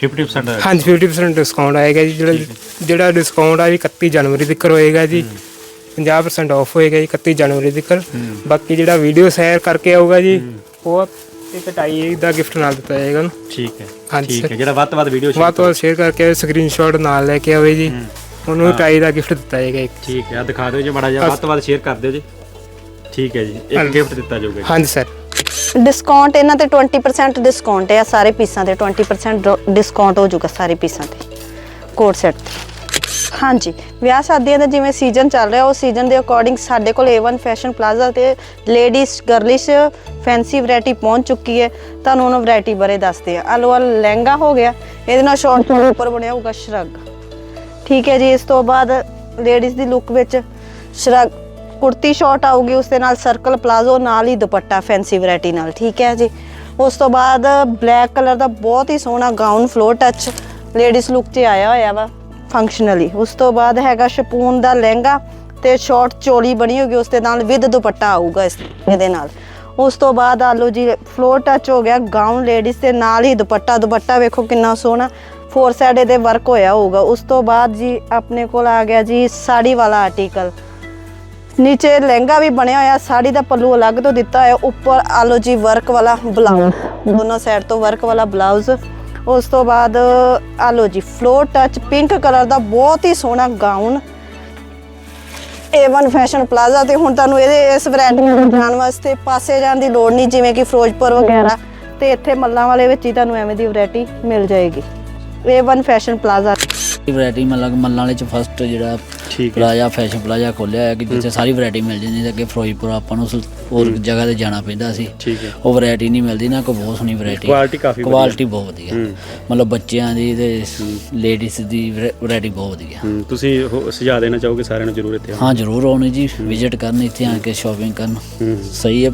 50% ਹਾਂਜੀ 50% ਡਿਸਕਾਊਂਟ ਆਏਗਾ ਜੀ ਜਿਹੜਾ ਜਿਹੜਾ ਡਿਸਕਾਊਂਟ ਆ ਜੀ 31 ਜਨਵਰੀ ਤੱਕ ਹੋਏਗਾ ਜੀ। 50% ਆਫ ਹੋਏਗਾ ਜੀ 31 ਜਨਵਰੀ ਤੱਕ। ਬਾਕੀ ਜਿਹੜਾ ਵੀਡੀਓ ਸ਼ੇਅਰ ਕਰਕੇ ਆਊਗਾ ਜੀ ਉਹ ਇੱਕ ਟਾਈ ਦਾ ਗਿਫਟ ਨਾਲ ਦਿੱਤਾ ਜਾਏਗਾ ਉਹਨੂੰ। ਠੀਕ ਹੈ। ਹਾਂਜੀ ਠੀਕ। ਹੈ। ਜਿਹੜਾ ਵੱਧ ਤੋਂ ਵੱਧ ਵੀਡੀਓ ਵੱਧ ਤੋਂ ਵੱਧ ਸ਼ੇਅਰ ਕਰਕੇ ਸਕਰੀਨਸ਼ਾਟ ਨਾਲ ਲੈ ਕੇ ਆਵੇ ਜੀ। ਉਹਨੂੰ ਟਾਈ ਦਾ ਗਿਫਟ ਦਿੱਤਾ ਜਾਏਗਾ ਇੱਕ। ਠੀਕ ਹੈ। ਆਹ ਦਿਖਾ ਦਿਓ ਜੀ ਮਾੜਾ ਜਿਹਾ ਵੱਧ ਤੋਂ ਵੱਧ ਸ਼ੇਅਰ ਕਰ ਦਿਓ ਜੀ। ਠੀਕ ਹੈ ਜੀ। ਇੱਕ। ਗਿਫਟ ਦਿੱਤਾ ਜਾਊਗਾ। ਹਾਂਜੀ ਸਰ ਡਿਸਕਾਊਂਟ ਇਹਨਾਂ ਤੇ 20% ਡਿਸਕਾਊਂਟ ਹੈ ਸਾਰੇ ਪੀਸਾਂ ਤੇ 20% ਡਿ- ਡਿਸਕਾਊਂਟ ਹੋ ਜਾਊਗਾ ਸਾਰੇ ਪੀਸਾਂ ਤੇ ਕੋਟ ਸੈੱਟ ਤੇ। ਹਾਂਜੀ, ਵਿਆਹ ਸ਼ਾਦੀਆਂ ਦਾ ਜਿਵੇਂ ਸੀਜ਼ਨ ਚੱਲ ਰਿਹਾ, ਉਹ ਸੀਜ਼ਨ ਦੇ ਅਕੋਰਡਿੰਗ ਸਾਡੇ ਕੋਲ A1 ਫੈਸ਼ਨ ਪਲਾਜ਼ਾ ਤੇ ਲੇਡੀਜ਼ ਗਰਲਿਸ਼ ਫੈਂਸੀ ਵੈਰਾਈਟੀ ਪਹੁੰਚ ਚੁੱਕੀ ਹੈ। ਤੁਹਾਨੂੰ ਉਹਨਾਂ ਵੈਰਾਈਟੀ ਬਾਰੇ ਦੱਸਦੇ ਆ। ਆਲੋ ਲਹਿੰਗਾ ਹੋ ਗਿਆ, ਇਹਦੇ ਨਾਲ ਸ਼ਾਰਟ ਤੋਂ ਉੱਪਰ ਬਣਿਆ ਹੋਊਗਾ ਸ਼ਰਗ। ਠੀਕ ਹੈ ਜੀ, ਇਸ ਤੋਂ ਬਾਅਦ ਲੇਡੀਜ਼ ਦੀ ਲੁੱਕ ਵਿੱਚ ਸ਼ਰਗ ਕੁੜਤੀ ਸ਼ਾਰਟ ਆਊਗੀ ਉਸ ਦੇ ਨਾਲ ਸਰਕਲ ਪਲਾਜ਼ੋ ਨਾਲ ਹੀ ਦੁਪੱਟਾ ਫੈਂਸੀ ਵੈਰਾਈਟੀ ਨਾਲ, ਠੀਕ ਹੈ ਜੀ? ਉਸ ਤੋਂ ਬਾਅਦ ਬਲੈਕ ਕਲਰ ਦਾ ਬਹੁਤ ਹੀ ਸੋਹਣਾ gown floor touch ladies look 'ਚ ਆਇਆ ਹੋਇਆ ਵਾ ਫੰਕਸ਼ਨਲੀ ਉਸ ਤੋਂ ਬਾਅਦ ਹੈਗਾ ਸ਼ਪੂਨ ਦਾ ਲਹਿੰਗਾ ਤੇ ਸ਼ਾਰਟ ਚੋਲੀ ਬਣੀ ਹੋਗੀ ਉਸ ਦੇ ਨਾਲ ਵਿਦ ਦੁਪੱਟਾ ਆਊਗਾ ਇਸ ਇਹਦੇ ਨਾਲ। ਉਸ ਤੋਂ ਬਾਅਦ ਆ ਲਓ ਜੀ ਫਲੋਰ ਟੱਚ ਹੋ ਗਿਆ ਗਾਊਨ ਲੇਡੀਜ਼ ਦੇ ਨਾਲ ਹੀ ਦੁਪੱਟਾ। ਦੁਪੱਟਾ ਵੇਖੋ ਕਿੰਨਾ ਸੋਹਣਾ ਫੋਰ ਸਾਈਡ ਇਹਦੇ ਵਰਕ ਹੋਇਆ ਹੋਊਗਾ। ਉਸ ਤੋਂ ਬਾਅਦ ਜੀ, ਆਪਣੇ ਕੋਲ ਆ ਗਿਆ ਜੀ, ਸਾੜੀ ਵਾਲਾ ਆਰਟੀਕਲ ਨੀਚੇ ਲਹਿੰਗਾ ਵੀ ਬਣਿਆ ਹੋਇਆ, ਸਾੜੀ ਦਾ ਪੱਲੂ ਅਲੱਗ ਤੋਂ ਦਿੱਤਾ ਹੋਇਆ, ਉੱਪਰ ਆਲੋ ਜੀ ਵਰਕ ਵਾਲਾ ਬਲਾਊਜ਼ ਦੋਨੋਂ ਸਾਈਡ ਤੋਂ ਵਰਕ ਵਾਲਾ ਬਲਾਊਜ਼ ਉਸ ਤੋਂ ਬਾਅਦ ਆਲੋ ਜੀ ਫਲੋਰ ਟੱਚ ਪਿੰਕ ਕਲਰ ਦਾ ਬਹੁਤ ਹੀ ਸੋਹਣਾ ਗਾਊਨ A1 ਫੈਸ਼ਨ ਪਲਾਜ਼ਾ ਤੇ ਹੁਣ ਤੁਹਾਨੂੰ ਇਹਦੇ, ਇਸ ਵੈਰਾਈਟੀ ਨੂੰ ਜਾਣ ਵਾਸਤੇ ਪਾਸੇ ਜਾਣ ਦੀ ਲੋੜ ਨਹੀਂ, ਜਿਵੇਂ ਕਿ ਫਿਰੋਜ਼ਪੁਰ ਵਗੈਰਾ। ਤੇ ਇੱਥੇ ਮੱਲਾਂ ਵਾਲੇ ਵਿੱਚ ਹੀ ਤੁਹਾਨੂੰ ਐਵੇਂ ਦੀ ਵੈਰਾਈਟੀ ਮਿਲ ਜਾਏਗੀ। A1 ਫੈਸ਼ਨ ਪਲਾਜ਼ਾ ਵੈਰਾਈਟੀ ਮਤਲਬ ਮੱਲਾਂ ਵਾਲੇ ਚ ਫਸਟ ਜਿਹੜਾ ਠੀਕ ਹੈ। ਪਲਾਜ਼ਾ ਫੈਸ਼ਨ ਪਲਾਜ਼ਾ ਖੋਲਿਆ ਹੈ ਕਿ ਜਿੱਥੇ ਸਾਰੀ ਵੈਰਾਈਟੀ ਮਿਲ ਜਾਂਦੀ ਹੈ ਅੱਗੇ ਫਿਰੋਜ਼ਪੁਰ ਆਪਾਂ ਨੂੰ ਉਸ ਹੋਰ ਜਗ੍ਹਾ ਤੇ ਜਾਣਾ ਪੈਂਦਾ ਸੀ। ਠੀਕ ਹੈ। ਉਹ ਵੈਰਾਈਟੀ ਨਹੀਂ ਮਿਲਦੀ ਨਾ ਕੋਈ ਬਹੁਤ ਸੋਹਣੀ ਵੈਰਾਈਟੀ ਕੁਆਲਿਟੀ ਕਾਫੀ ਵਧੀਆ। ਕੁਆਲਿਟੀ ਬਹੁਤ ਵਧੀਆ। ਹੂੰ। ਮਤਲਬ ਬੱਚਿਆਂ ਦੀ ਤੇ ਲੇਡੀਜ਼ ਦੀ ਵੈਰਾਈਟੀ ਬਹੁਤ ਵਧੀਆ। ਹੂੰ, ਤੁਸੀਂ ਉਹ ਸੁਝਾਅ ਦੇਣਾ ਚਾਹੋਗੇ ਸਾਰਿਆਂ ਨੂੰ ਜ਼ਰੂਰ ਇੱਥੇ ਆਉਣ? ਹਾਂ ਜ਼ਰੂਰ ਆਉਣੀ ਜੀ। ਵਿਜ਼ਿਟ ਕਰਨ ਇੱਥੇ ਆ ਕੇ ਸ਼ਾਪਿੰਗ ਕਰਨ। ਹੂੰ। ਸਹੀ ਹੈ।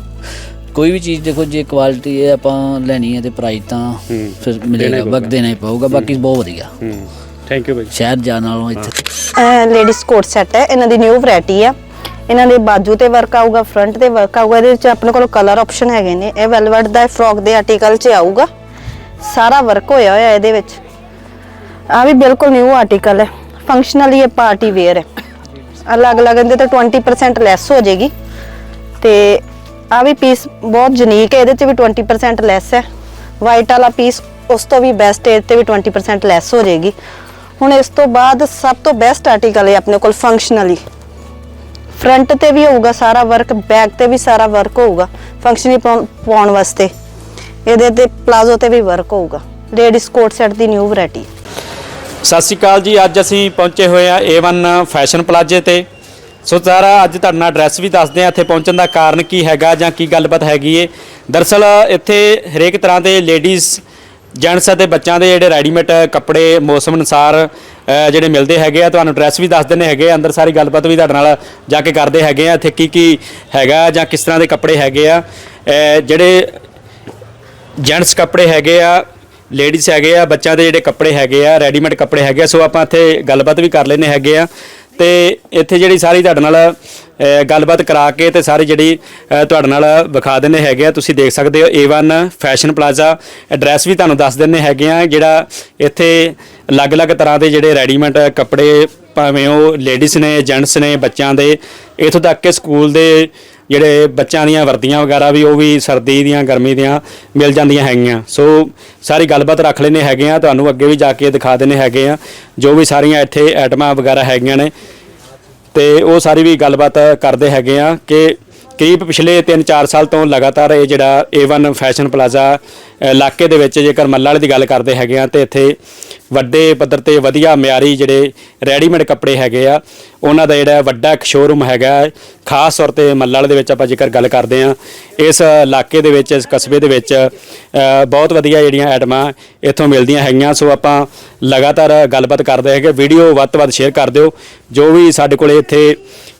ਕੋਈ ਵੀ ਚੀਜ਼ ਦੇਖੋ ਜੇ ਕੁਆਲਿਟੀ ਇਹ ਆਪਾਂ ਲੈਣੀ ਹੈ ਤੇ ਪ੍ਰਾਈਸ ਤਾਂ ਹੂੰ। ਫਿਰ ਦੇਣਾ ਮਿਲੇਗਾ ਹੀ ਪਊਗਾ। ਵਕਤ ਦੇਣਾ ਹੀ ਪਊਗਾ। ਬਾਕੀ ਬਹੁਤ ਵਧੀਆ। ਹੂੰ। ਥੈਂਕ ਯੂ ਬਾਈ ਸ਼ਹਿਰ ਜਾਣ ਨਾਲੋਂ ਇੱਥੇ। ਲੇਡੀਜ਼ ਕੋਟ ਸੈੱਟ ਹੈ। ਇਹਨਾਂ ਦੀ ਨਿਊ ਵੈਰਾਈਟੀ ਆ ਇਹਨਾਂ ਦੇ ਬਾਜੂ ਤੇ ਵਰਕ ਆਊਗਾ ਫਰੰਟ ਤੇ ਵਰਕ ਆਊਗਾ। ਇਹਦੇ ਵਿੱਚ ਆਪਣੇ ਕੋਲ ਕਲਰ ਆਪਸ਼ਨ ਹੈਗੇ ਨੇ। ਇਹ ਵੈਲਵਟ ਦਾ ਫਰੋਕ ਦੇ ਆਰਟੀਕਲ 'ਚ ਆਊਗਾ। ਸਾਰਾ ਵਰਕ ਹੋਇਆ ਹੋਇਆ ਇਹਦੇ ਵਿੱਚ। ਆ ਵੀ ਬਿਲਕੁਲ ਨਿਊ ਆਰਟੀਕਲ ਹੈ। ਫੰਕਸ਼ਨਲੀ ਇਹ ਪਾਰਟੀ ਵੇਅਰ ਹੈ। ਅਲੱਗ ਅਲੱਗ ਇਹਦੇ ਤੇ 20% ਲੈਸ ਹੋ ਜਾਏਗੀ। ਤੇ ਆ ਵੀ ਪੀਸ ਬਹੁਤ ਯੂਨੀਕ ਹੈ। ਇਹਦੇ 'ਚ ਵੀ 20% ਲੈਸ ਹੈ। ਵਾਈਟ ਵਾਲਾ ਪੀਸ ਉਸ ਤੋਂ ਵੀ ਬੈਸਟ ਹੈ। ਤੇ ਵੀ 20% ਲੈਸ ਹੋ ਜਾਏਗੀ। ਹੁਣ ਇਸ ਤੋਂ ਬਾਅਦ ਸਭ ਤੋਂ ਬੈਸਟ ਆਰਟੀਕਲ ਹੈ ਆਪਣੇ ਕੋਲ ਫੰਕਸ਼ਨਲੀ ਫਰੰਟ ਤੇ ਵੀ ਹੋਊਗਾ ਸਾਰਾ ਵਰਕ ਬੈਕ ਤੇ ਵੀ ਸਾਰਾ ਵਰਕ ਹੋਊਗਾ ਫੰਕਸ਼ਨਲੀ ਪਾਉਣ ਵਾਸਤੇ। ਇਹਦੇ ਤੇ ਪਲਾਜ਼ੋ ਤੇ ਵੀ ਵਰਕ ਹੋਊਗਾ। ਲੇਡੀਜ਼ ਕੋਟ ਸੈਟ ਦੀ ਨਿਊ ਵੈਰਾਈਟੀ ਸਤਿ ਸ਼੍ਰੀ ਅਕਾਲ ਜੀ, ਅੱਜ ਅਸੀਂ ਪਹੁੰਚੇ ਹੋਏ ਆ A1 ਫੈਸ਼ਨ ਪਲਾਜ਼ੇ ਤੇ। ਸੋ ਸਾਰਾ ਅੱਜ ਤੁਹਾਡੇ ਨਾਲ ਐਡਰੈਸ ਵੀ ਦੱਸਦੇ ਆ ਇੱਥੇ ਪਹੁੰਚਣ ਦਾ ਕਾਰਨ ਕੀ ਹੈਗਾ ਜਾਂ ਕੀ ਗੱਲਬਾਤ ਹੈਗੀ ਏ। ਦਰਸਲ ਇੱਥੇ ਹਰੇਕ ਤਰ੍ਹਾਂ ਦੇ ਲੇਡੀਜ਼ ਜੈਂਟਸ ਅਤੇ ਬੱਚਿਆਂ ਦੇ ਜਿਹੜੇ ਰੈਡੀਮੇਡ ਕੱਪੜੇ ਮੌਸਮ ਅਨੁਸਾਰ ਜਿਹੜੇ ਮਿਲਦੇ ਹੈਗੇ ਆ, ਤੁਹਾਨੂੰ ਡਰੈਸ ਵੀ ਦੱਸ ਦਿੰਦੇ ਹੈਗੇ ਆ, ਅੰਦਰ ਸਾਰੀ ਗੱਲਬਾਤ ਵੀ ਤੁਹਾਡੇ ਨਾਲ ਜਾ ਕੇ ਕਰਦੇ ਹੈਗੇ ਆ, ਇੱਥੇ ਕੀ ਕੀ ਹੈਗਾ ਜਾਂ ਕਿਸ ਤਰ੍ਹਾਂ ਦੇ ਕੱਪੜੇ ਹੈਗੇ ਆ। ਜਿਹੜੇ ਜੈਂਟਸ ਕੱਪੜੇ ਹੈਗੇ ਆ ਲੇਡੀਜ਼ ਹੈਗੇ ਆ, ਬੱਚਿਆਂ ਦੇ ਜਿਹੜੇ ਕੱਪੜੇ ਹੈਗੇ ਆ ਰੈਡੀਮੇਡ ਕੱਪੜੇ ਹੈਗੇ ਆ, ਸੋ ਆਪਾਂ ਇੱਥੇ ਗੱਲਬਾਤ ਵੀ ਕਰ ਲੈਨੇ ਹੈਗੇ ਆ। ਤੇ ਇੱਥੇ ਜਿਹੜੀ ਸਾਰੀ ਤੁਹਾਡੇ ਨਾਲ ਅ, ਗੱਲਬਾਤ ਕਰਾ ਕੇ ਤੇ ਸਾਰੀ ਜਿਹੜੀ ਅ, ਤੁਹਾਡੇ ਨਾਲ ਵਿਖਾ ਦਿੰਨੇ ਹੈਗੇ ਆ। ਤੁਸੀਂ ਦੇਖ ਸਕਦੇ ਹੋ A1 ਫੈਸ਼ਨ ਪਲਾਜ਼ਾ ਐਡਰੈਸ ਵੀ ਤੁਹਾਨੂੰ ਦੱਸ ਦਿੰਨੇ ਹੈਗੇ ਆ ਜਿਹੜਾ ਇੱਥੇ ਅਲੱਗ-ਅਲੱਗ ਤਰ੍ਹਾਂ ਦੇ ਜਿਹੜੇ ਰੈਡੀਮੇਡ ਕੱਪੜੇ ਭਾਵੇਂ ਉਹ ਲੇਡੀਜ਼ ਨੇ ਜੈਂਟਸ ਨੇ ਬੱਚਿਆਂ ਦੇ ਇਥੋਂ ਤੱਕ ਕਿ ਸਕੂਲ ਦੇ ਜਿਹੜੇ ਬੱਚਿਆਂ ਦੀਆਂ ਵਰਦੀਆਂ ਵਗੈਰਾ ਵੀ, ਉਹ ਵੀ ਸਰਦੀ ਦੀਆਂ, ਗਰਮੀ ਦੀਆਂ ਮਿਲ ਜਾਂਦੀਆਂ ਹੈਗੀਆਂ। ਸੋ ਸਾਰੀ ਗੱਲਬਾਤ ਰੱਖ ਲੈਨੇ ਹੈਗੇ ਆ। ਤੁਹਾਨੂੰ ਅੱਗੇ ਵੀ ਜਾ ਕੇ ਦਿਖਾ ਦਿੰਨੇ ਹੈਗੇ ਆ। ਜੋ ਵੀ ਸਾਰੀਆਂ ਇੱਥੇ ਆਈਟਮਾਂ ਵਗੈਰਾ ਹੈਗੀਆਂ ਨੇ। ਤੇ ਉਹ ਸਾਰੀ ਵੀ ਗੱਲਬਾਤ ਕਰਦੇ ਹੈਗੇ ਆ ਕਿ ਕਰੀਬ ਪਿਛਲੇ 3-4 ਸਾਲ ਤੋਂ ਲਗਾਤਾਰ ਇਹ ਜਿਹੜਾ A1 ਫੈਸ਼ਨ ਪਲਾਜ਼ਾ ਇਲਾਕੇ ਦੇ ਵਿੱਚ ਜੇਕਰ ਮੱਲਾ ਵਾਲੇ ਦੀ ਗੱਲ ਕਰਦੇ ਹੈਗੇ ਆ, ਤੇ ਇੱਥੇ ਵੱਡੇ ਪੱਧਰ ਤੇ ਵਧੀਆ ਮਿਆਰੀ ਜਿਹੜੇ ਰੈਡੀਮੇਡ ਕੱਪੜੇ ਹੈਗੇ ਆ, ਉਹਨਾਂ ਦਾ ਜਿਹੜਾ ਵੱਡਾ ਇੱਕ ਸ਼ੋਰੂਮ ਹੈਗਾ ਖਾਸ ਤੌਰ ਤੇ ਮੱਲਾ ਵਾਲੇ ਦੇ ਵਿੱਚ ਆਪਾਂ ਜੇਕਰ ਗੱਲ ਕਰਦੇ ਆ ਇਸ ਇਲਾਕੇ ਦੇ ਵਿੱਚ, ਇਸ ਕਸਬੇ ਦੇ ਵਿੱਚ ਬਹੁਤ ਵਧੀਆ ਜਿਹੜੀਆਂ ਆਈਟਮਾਂ ਇੱਥੋਂ ਮਿਲਦੀਆਂ ਹੈਗੀਆਂ। ਸੋ ਆਪਾਂ ਲਗਾਤਾਰ ਗੱਲਬਾਤ ਕਰਦੇ ਹੈਗੇ। ਵੀਡੀਓ ਵੱਧ ਤੋਂ ਵੱਧ ਸ਼ੇਅਰ ਕਰ ਦਿਓ। ਜੋ ਵੀ ਸਾਡੇ ਕੋਲੇ ਇੱਥੇ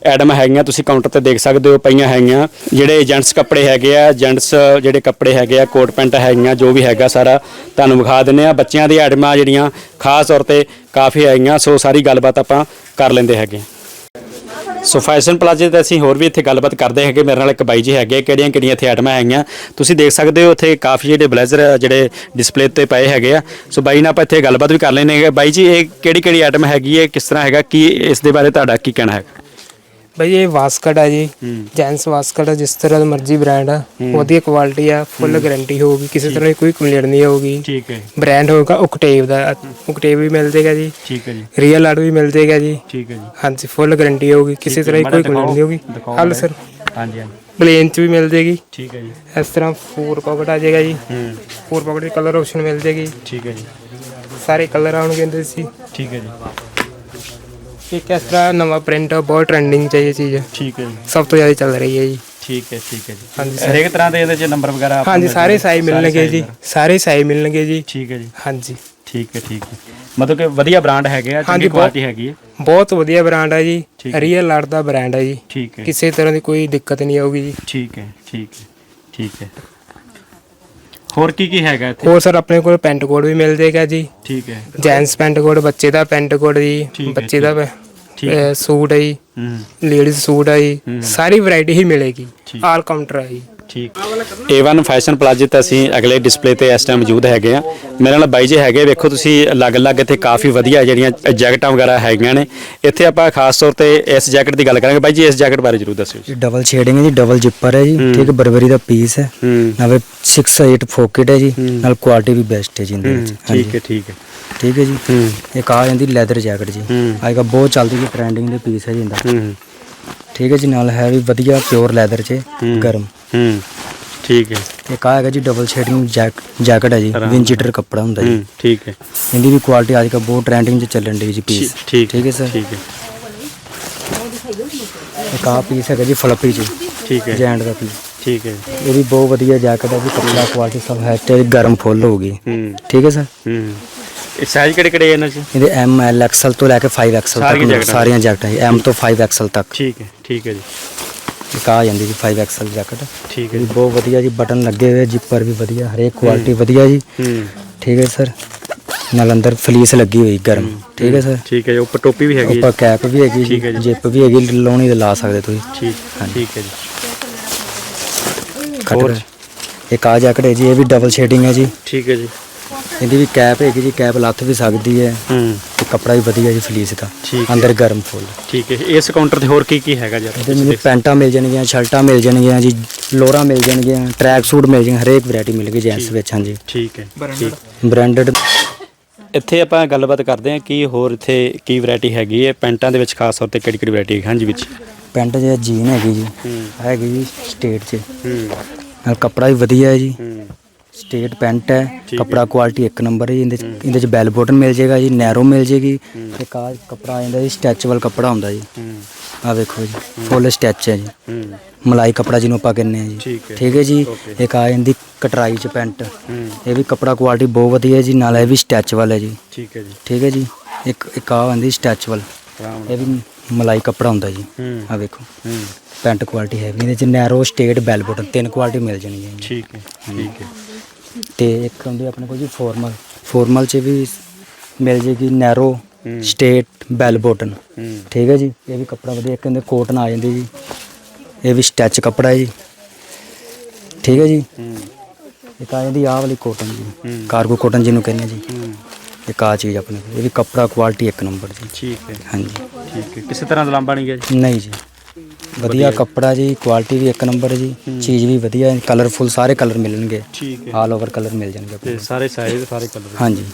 ਐਡਮ ਹੈਗੀਆਂ, ਤੁਸੀਂ ਕਾਊਂਟਰ ਤੇ ਦੇਖ ਸਕਦੇ ਹੋ ਪਈਆਂ ਹੈਗੀਆਂ। ਜਿਹੜੇ ਜੈਂਟਸ ਕੱਪੜੇ ਹੈਗੇ ਆ ਜੈਂਟਸ ਜਿਹੜੇ ਕੱਪੜੇ ਹੈਗੇ ਆ, ਕੋਟ ਪੈਂਟ ਹੈਗੀਆਂ, ਜੋ ਵੀ ਹੈਗਾ ਸਾਰਾ, ਤੁਹਾਨੂੰ ਵਿਖਾ ਦਿੰਨੇ ਆ ਬੱਚਿਆਂ ਦੀ ਐਡਮਾਂ ਜਿਹੜੀਆਂ ਖਾਸ ਤੌਰ ਤੇ ਕਾਫੀ ਹੈਗੀਆਂ ਸੋ ਸਾਰੀ ਗੱਲਬਾਤ ਆਪਾਂ ਕਰ ਲੈਂਦੇ ਹੈਗੇ। ਸੋ ਫੈਸ਼ਨ ਪਲਾਜ਼ੇ ਤੇ ਅਸੀਂ ਹੋਰ ਵੀ ਇੱਥੇ ਗੱਲਬਾਤ ਕਰਦੇ ਹੈਗੇ, ਮੇਰੇ ਨਾਲ ਇੱਕ ਬਾਈ ਜੀ ਹੈਗੇ, ਕਿਹੜੀਆਂ ਕਿਹੜੀਆਂ ਇੱਥੇ ਆਈਟਮਾਂ ਹੈਗੀਆਂ। ਤੁਸੀਂ ਦੇਖ ਸਕਦੇ ਹੋ ਇੱਥੇ ਕਾਫੀ ਜਿਹੜੇ ਬਲੇਜ਼ਰ ਜਿਹੜੇ ਡਿਸਪਲੇ ਤੇ ਪਏ ਹੈਗੇ ਆ। ਸੋ ਬਾਈ ਨਾਲ ਆਪਾਂ ਇੱਥੇ ਗੱਲਬਾਤ ਵੀ ਕਰ ਲੈਣੇ ਹੈਗੇ। ਬਾਈ ਜੀ, ਇਹ ਕਿਹੜੀ ਕਿਹੜੀ ਆਈਟਮ ਹੈਗੀ ਹੈ, ਕਿਸ ਤਰ੍ਹਾਂ ਹੈਗਾ, ਕੀ ਇਸ ਦੇ ਬਾਰੇ ਤੁਹਾਡਾ ਕੀ ਕਹਿਣਾ ਹੈਗਾ? ਭਾਈ ਇਹ ਵਾਸਕਟ ਆ ਜੀ ਜੈਂਸ ਵਾਸਕਟ ਆ ਜਿਸ ਤਰ੍ਹਾਂ ਦਾ ਮਰਜ਼ੀ ਬ੍ਰਾਂਡ ਆ। ਵਧੀਆ ਕੁਆਲਿਟੀ ਆ ਫੁੱਲ ਗਾਰੰਟੀ ਹੋਊਗੀ ਕਿਸੇ ਤਰ੍ਹਾਂ ਦੀ ਕੋਈ ਕੰਪਲੇਂਟ ਨਹੀਂ ਹੋਊਗੀ। ਠੀਕ ਹੈ। ਬ੍ਰਾਂਡ ਹੋਊਗਾ ਓਕਟੇਵ ਦਾ ਓਕਟੇਵ ਵੀ ਮਿਲ ਜਾਏਗਾ ਜੀ। ਠੀਕ ਹੈ ਜੀ। ਰੀਅਲ ਆਰਟ ਵੀ ਮਿਲ ਜਾਏਗਾ ਜੀ। ਠੀਕ ਹੈ ਜੀ। ਹਾਂਜੀ ਫੁੱਲ ਗਾਰੰਟੀ ਹੋਊਗੀ ਕਿਸੇ ਤਰ੍ਹਾਂ ਦੀ ਕੋਈ ਕੰਪਲੇਂਟ ਨਹੀਂ ਹੋਊਗੀ। ਹਲ ਸਰ ਹਾਂਜੀ ਹਾਂਜੀ। ਪਲੇਨ ਚ ਵੀ ਮਿਲ ਜਾਏਗੀ ਠੀਕ ਹੈ ਜੀ। ਇਸ ਤਰ੍ਹਾਂ ਫੋਰ ਪਾਕਟ ਆ ਜਾਏਗਾ ਜੀ। ਹੂੰ। ਫੋਰ ਪਾਕਟ ਦੀ ਕਲਰ ਆਪਸ਼ਨ ਮਿਲ ਜਾਏਗੀ ਠੀਕ ਹੈ ਜੀ। ਸਾਰੇ ਕਲਰ ਆਉਣਗੇ ਇਹਦੇ ਸੀ ਠੀਕ ਹੈ ਜੀ। ਇੱਕ ਇਸ ਤਰ੍ਹਾਂ ਨਵਾਂ ਪ੍ਰਿੰਟ ਬਹੁਤ ਟ੍ਰੈਂਡਿੰਗ ਚ ਹੈ ਇਹ ਚੀਜ਼। ਠੀਕ ਹੈ ਜੀ। ਸਭ ਤੋਂ ਜ਼ਿਆਦਾ ਚੱਲ ਰਹੀ ਹੈ ਜੀ। ਠੀਕ ਹੈ ਠੀਕ ਹੈ ਜੀ। ਹਾਂਜੀ ਸਰ। ਹਰੇਕ ਤਰ੍ਹਾਂ ਦੇ ਇਹਦੇ 'ਚ ਨੰਬਰ ਵਗੈਰਾ ਆਪਾਂ ਹਾਂਜੀ ਨੂੰ ਸਾਰੇ ਜਾਣਗੇ। ਮਿਲਣਗੇ ਜੀ। ਸਾਰੇ ਸਾਈਜ਼ ਮਿਲਣਗੇ ਜੀ। ਠੀਕ ਹੈ ਜੀ। ਹਾਂਜੀ। ਠੀਕ ਹੈ ਠੀਕ ਹੈ। ਮਤਲਬ ਕਿ ਵਧੀਆ ਬ੍ਰਾਂਡ ਹੈਗੇ ਆ ਚੰਗੀ ਹਾਂਜੀ, ਬਹੁਤ- ਕੁਆਲਿਟੀ ਹੈਗੀ ਹੈ। ਬਹੁਤ ਵਧੀਆ ਬ੍ਰਾਂਡ ਹੈ ਜੀ। ਠੀਕ ਹੈ। ਰੀਅਲ ਆਰਟ ਦਾ ਬ੍ਰਾਂਡ ਹੈ ਜੀ। ਠੀਕ ਹੈ। ਕਿਸੇ ਤਰ੍ਹਾਂ ਦੀ ਕੋਈ ਦਿੱਕਤ ਨਹੀਂ ਆਊਗੀ ਜੀ। ਠੀਕ ਹੈ ਠੀਕ ਹੈ ਠੀਕ ਹੈ। ਹੋਰ ਕੀ ਕੀ ਹੈਗਾ ਇੱਥੇ? ਹੋਰ ਸਰ ਆਪਣੇ ਕੋਲ ਪੈਂਟ ਕੋਡ ਵੀ ਮਿਲ ਜਾਏਗਾ ਜੀ। ਠੀਕ ਹੈ। ਜੈਂਟਸ ਪੈਂਟ ਕੋਡ ਬੱਚੇ ਦਾ ਪੈਂਟ ਕੋਡ ਜੀ ਹੈ, ਬੱਚੇ ਦਾ ਠੀਕ। ਅਹ ਸੂਟ ਹੈ ਜੀ ਹੂੰ। ਲੇਡੀਜ਼ ਸੂਟ ਹੈ ਜੀ। ਸਾਰੀ ਵੈਰਾਈਟੀ ਹੀ ਮਿਲੇਗੀ। ਠੀਕ। ਆਲ ਕਾਊਂਟਰ ਹੈ ਜੀ। ਠੀਕ। A1 ਫੈਸ਼ਨ ਪਲਾਜ਼ੇ ਤੇ ਅਸੀਂ ਅਗਲੇ ਡਿਸਪਲੇ ਤੇ ਇਸ ਟਾਈਮ ਮੌਜੂਦ ਹੈਗੇ ਆ ਮੇਰੇ ਨਾਲ ਬਾਈ ਜੀ ਹੈਗੇ ਵੇਖੋ ਤੁਸੀਂ ਅਲੱਗ-ਅਲੱਗ ਇੱਥੇ ਕਾਫੀ ਵਧੀਆ ਜਿਹੜੀਆਂ ਜੈਕਟਾਂ ਵਗੈਰਾ ਹੈਗੀਆਂ ਨੇ। ਇੱਥੇ ਆਪਾਂ ਖਾਸ ਤੌਰ ਤੇ ਇਸ ਜੈਕਟ ਦੀ ਗੱਲ ਕਰਾਂਗੇ। ਬਾਈ ਜੀ ਇਸ ਜੈਕਟ ਬਾਰੇ ਜ਼ਰੂਰ ਦੱਸਿਓ ਜੀ। ਡਬਲ ਸ਼ੇਡਿੰਗ ਹੈ ਜੀ ਡਬਲ ਜਿੱਪਰ ਹੈ ਜੀ। ਠੀਕ ਬਰਬਰੀ ਦਾ ਪੀਸ ਹੈ। ਨਾਲੇ 6 8 ਫੋਕਟ ਹੈ ਜੀ। ਨਾਲ ਕੁਆਲਿਟੀ ਵੀ ਬੈਸਟ ਹੈ ਜੀ ਇਹਦੇ ਵਿੱਚ। ਠੀਕ ਹੈ ਠੀਕ ਹੈ। ਠੀਕ ਹੈ ਜੀ। ਇੱਕ ਆ ਜਾਂਦੀ ਲੈਦਰ ਜੈਕਟ ਜੀ। ਅੱਜ ਬਹੁਤ ਚੱਲਦੀ ਜੀ ਟ੍ਰੈਂਡਿੰਗ ਦੇ ਪੀਸ ਹੈ ਜੀ ਇਹਦਾ। ਠੀਕ ਹੈ ਜੀ ਨਾਲ ਹੈ ਵੀ ਵਧੀਆ ਪਿਓਰ ਲੈਦਰ 'ਚ। ਗਰਮ। ਹੂੰ ਠੀਕ ਹੈ। ਇੱਕ ਆ ਹੈਗਾ ਜੀ ਡਬਲ ਸ਼ੇਡਿੰਗ ਜੈਕ ਜੈਕਟ ਹੈ ਜੀ ਆਰਾਮ ਵਿੰਚੀਟਰ ਕੱਪੜਾ ਹੁੰਦਾ ਜੀ। ਹੂੰ ਠੀਕ ਹੈ। ਇਹਦੀ ਵੀ ਕੁਆਲਿਟੀ ਅੱਜ ਕੱਲ੍ਹ ਬਹੁਤ ਟ੍ਰੈਂਡਿੰਗ 'ਚ ਚੱਲਣ ਦੀ ਜੀ ਪੀਸ ਠੀਕ ਠੀਕ ਹੈ ਸਰ ਠੀਕ ਹੈ। ਇੱਕ ਆ ਪੀਸ ਹੈਗਾ ਜੀ ਫਲੱਪੀ ਜੀ ਠੀਕ ਹੈ। ਜੈਂਟ ਦਾ ਪੀਸ ਠੀਕ ਹੈ। ਇਹ ਵੀ ਬਹੁਤ ਵਧੀਆ ਜੈਕਟ ਹੈ ਜੀ ਕੱਪੜਾ ਕੁਆਲਿਟੀ ਸਭ ਹੈ ਤੇ ਗਰਮ ਫੁੱਲ ਹੋਊਗੀ ਹੂੰ। ਠੀਕ ਹੈ ਸਰ ਹੂੰ। ਇਹ ਸਾਈਜ਼ ਕਿਹੜੇ ਕਿਹੜੇ ਇਹਨਾਂ 'ਚ? ਇਹਦੇ ਐਮ ਐਲ ਐਕਸਲ ਤੋਂ ਲੈ ਕੇ 5 ਐਕਸਲ ਸਾਰੀਆਂ ਤੱਕ ਜੈਕਟਾਂ ਸਾਰੀਆਂ ਜੈਕਟਾਂ ਜੀ। ਐਮ ਤੋਂ 5 ਐਕਸਲ ਤੱਕ। ਠੀਕ ਹੈ ਠੀਕ ਹੈ ਜੀ। ਇੱਕ ਆ ਜਾਂਦੀ ਜੀ 5 ਐਕਸਲ ਜੈਕਟ ਠੀਕ ਹੈ ਜੀ। ਬਹੁਤ ਵਧੀਆ ਜੀ ਬਟਨ ਲੱਗੇ ਹੋਏ ਜਿੱਪਰ ਵੀ ਵਧੀਆ ਹਰੇਕ ਕੁਆਲਿਟੀ ਵਧੀਆ ਜੀ। ਹੂੰ। ਠੀਕ ਹੈ ਸਰ ਨਾਲ ਅੰਦਰ ਫਲੀਸ ਲੱਗੀ ਹੋਈ ਗਰਮ। ਠੀਕ ਹੈ ਸਰ ਠੀਕ ਹੈ ਜੀ ਉੱਪਰ ਟੋਪੀ ਵੀ ਹੈਗੀ ਹੈ ਉੱਪਰ ਕੈਪ ਵੀ ਹੈਗੀ ਜੀ। ਜਿੱਪ ਵੀ ਹੈਗੀ ਲਾਉਣੀ ਤੇ ਲਾ ਸਕਦੇ ਤੁਸੀਂ। ਠੀਕ। ਠੀਕ ਹੈ ਜੀ। ਹੋਰ? ਇੱਕ ਆ ਜੈਕਟ ਹੈ ਜੀ ਇਹ ਵੀ ਡਬਲ ਸ਼ੇਡਿੰਗ ਹੈ ਜੀ। ਠੀਕ ਹੈ ਜੀ। ਇਹਦੀ ਵੀ ਕੈਪ ਹੈਗੀ ਜੀ ਕੈਪ ਲੱਥ ਵੀ ਸਕਦੀ ਹੈ। ਹੂੰ। ਤੇ ਕੱਪੜਾ ਵੀ ਵਧੀਆ ਜੀ ਫਲੀਸ ਦਾ। ਠੀਕ ਹੈ। ਅੰਦਰ ਗਰਮ ਫੁੱਲ ਠੀਕ ਹੈ। ਇਸ ਕਾਊਂਟਰ ਤੇ ਹੋਰ ਕੀ ਕੀ ਹੈਗਾ ਜੀ? ਇਹਦੇ ਮੈਨੂੰ ਪੈਂਟਾਂ ਮਿਲ ਜਾਣਗੀਆਂ ਸ਼ਰਟਾਂ ਮਿਲ ਜਾਣਗੀਆਂ ਜੀ ਲੋਰਾਂ ਮਿਲ ਜਾਣਗੀਆਂ ਟਰੈਕ ਸੂਟ ਮਿਲ ਜਾਣਗੇ ਹਰੇਕ ਵੈਰਾਈਟੀ ਮਿਲ ਗਈ ਜੈਂਟਸ ਵਿੱਚ ਹਾਂਜੀ। ਠੀਕ ਹੈ। ਬ੍ਰਾਂਡਡ ਇੱਥੇ ਆਪਾਂ ਗੱਲਬਾਤ ਕਰਦੇ ਹਾਂ ਕਿ ਹੋਰ ਇੱਥੇ ਕੀ ਵੈਰਾਈਟੀ ਹੈਗੀ ਹੈ ਪੈਂਟਾਂ ਦੇ ਵਿੱਚ ਖਾਸ ਤੌਰ ਤੇ ਕਿਹੜੀ ਕਿਹੜੀ ਵੈਰਾਈਟੀ ਹੈ ਹਾਂਜੀ ਵਿੱਚ। ਪੈਂਟ ਜਿਹੜਾ ਜੀਨ ਹੈਗੀ ਜੀ। ਹੂੰ। ਹੈਗੀ ਜੀ ਸਟੇਟ 'ਚ। ਹੂੰ। ਨਾਲ ਕੱਪੜਾ ਵੀ ਵਧੀਆ ਹੈ ਜੀ। ਹੂੰ। ਸਟੇਟ ਪੈਂਟ ਹੈ ਹੈ। ਕੱਪੜਾ ਕੁਆਲਿਟੀ ਇੱਕ ਨੰਬਰ ਹੈ ਜੀ ਇਹਦੇ 'ਚ ਇਹਦੇ 'ਚ ਬੈਲ ਬਟਨ ਮਿਲ ਜਾਏਗਾ ਜੀ ਨੈਰੋ ਮਿਲ ਜੇਗੀ ਇੱਕ ਆ ਕੱਪੜਾ ਆ ਜਾਂਦਾ ਜੀ ਸਟੈਚੇਬਲ ਕੱਪੜਾ ਹੁੰਦਾ ਜੀ ਹੂੰ ਆ ਵੇਖੋ ਜੀ ਫੁੱਲ ਸਟੈਚ ਹੈ ਜੀ ਹੂੰ ਮਲਾਈ ਕੱਪੜਾ ਜਿਹਨੂੰ ਆਪਾਂ ਕਹਿੰਦੇ ਆ ਜੀ ਠੀਕ ਹੈ। ਠੀਕ ਹੈ ਜੀ Okay। ਇੱਕ ਆ ਜਾਂਦੀ ਕਟਰਾਈ 'ਚ ਪੈਂਟ ਹੂੰ ਇਹ ਵੀ ਕੱਪੜਾ ਕੁਆਲਿਟੀ ਬਹੁਤ ਵਧੀਆ ਹੈ ਜੀ ਨਾਲ ਇਹ ਵੀ ਸਟੈਚੇਬਲ ਹੈ ਜੀ ਠੀਕ ਹੈ ਜੀ ਠੀਕ ਹੈ ਜੀ ਇੱਕ ਇੱਕ ਆ ਆਉਂਦੀ ਸਟੈਚੇਬਲ ਆਰਾਮ ਨਾਲ ਇਹ ਵੀ ਮਲਾਈ ਕੱਪੜਾ ਹੁੰਦਾ ਜੀ ਹੂੰ ਆ ਵੇਖੋ ਹੂੰ ਪੈਂਟ ਕੁਆਲਿਟੀ ਹੈ ਵੀ ਇਹਦੇ ਚ ਨੈਰੋ ਸਟੇਟ ਬੈਲ ਬਟਨ ਤਿੰਨ ਕੁਆਲਿਟੀ ਮਿਲ ਜਾਣਗੀਆਂ ਜੀ ਠੀਕ ਹੈ ਠੀਕ ਹੈ ਤੇ ਇੱਕ ਹੁੰਦੀ ਆਪਣੇ ਕੋਲ ਜੀ ਫਾਰਮਲ ਫਾਰਮਲ ਚ ਵੀ ਮਿਲ ਜੇਗੀ ਨੈਰੋ। ਸਟੇਟ ਬੈਲ ਬਟਨ ਠੀਕ ਹੈ ਜੀ? ਇਹ ਵੀ ਕੱਪੜਾ ਵਧੀਆ ਇੱਕ ਹੁੰਦੇ ਕੋਟਨ ਆ ਜਾਂਦੀ ਜੀ। ਇਹ ਵੀ ਸਟੈਚ ਕੱਪੜਾ ਹੈ ਜੀ। ਠੀਕ ਹੈ ਜੀ? ਇੱਕ ਆ ਜਾਂਦੀ ਆਹ ਵਾਲੀ ਕੋਟਨ ਜੀ। ਕਾਰਗੋ ਕੋਟਨ ਜਿਹਨੂੰ ਕਹਿੰਦੇ ਜੀ। ਇੱਕ ਆ ਚੀਜ਼ ਆਪਣੇ ਕੋਲ ਇਹ ਵੀ ਕੱਪੜਾ ਕੁਆਲਿਟੀ ਇੱਕ ਨੰਬਰ ਜੀ। ਠੀਕ ਹੈ। ਹਾਂਜੀ। ਠੀਕ ਹੈ। ਕਿਸੇ ਤਰ੍ਹਾਂ ਦਾ ਲਾਂਬਾ ਨਹੀਂ ਗਿਆ ਜੀ? ਨਹੀਂ ਜੀ। ਵਧੀਆ ਕੱਪੜਾ ਜੀ ਕੁਆਲਿਟੀ ਵੀ ਇੱਕ ਨੰਬਰ ਹੈ। ਜੀ ਚੀਜ਼ ਵੀ ਵਧੀਆ ਹੈ ਕਲਰਫੁਲ ਸਾਰੇ ਕਲਰ ਮਿਲਣਗੇ। ਠੀਕ ਹੈ। ਆਲ ਓਵਰ ਕਲਰ ਮਿਲ ਜਾਣਗੇ ਤੇ। ਸਾਰੇ ਸਾਈਜ਼ ਸਾਰੇ ਕਲਰ ਹਾਂਜੀ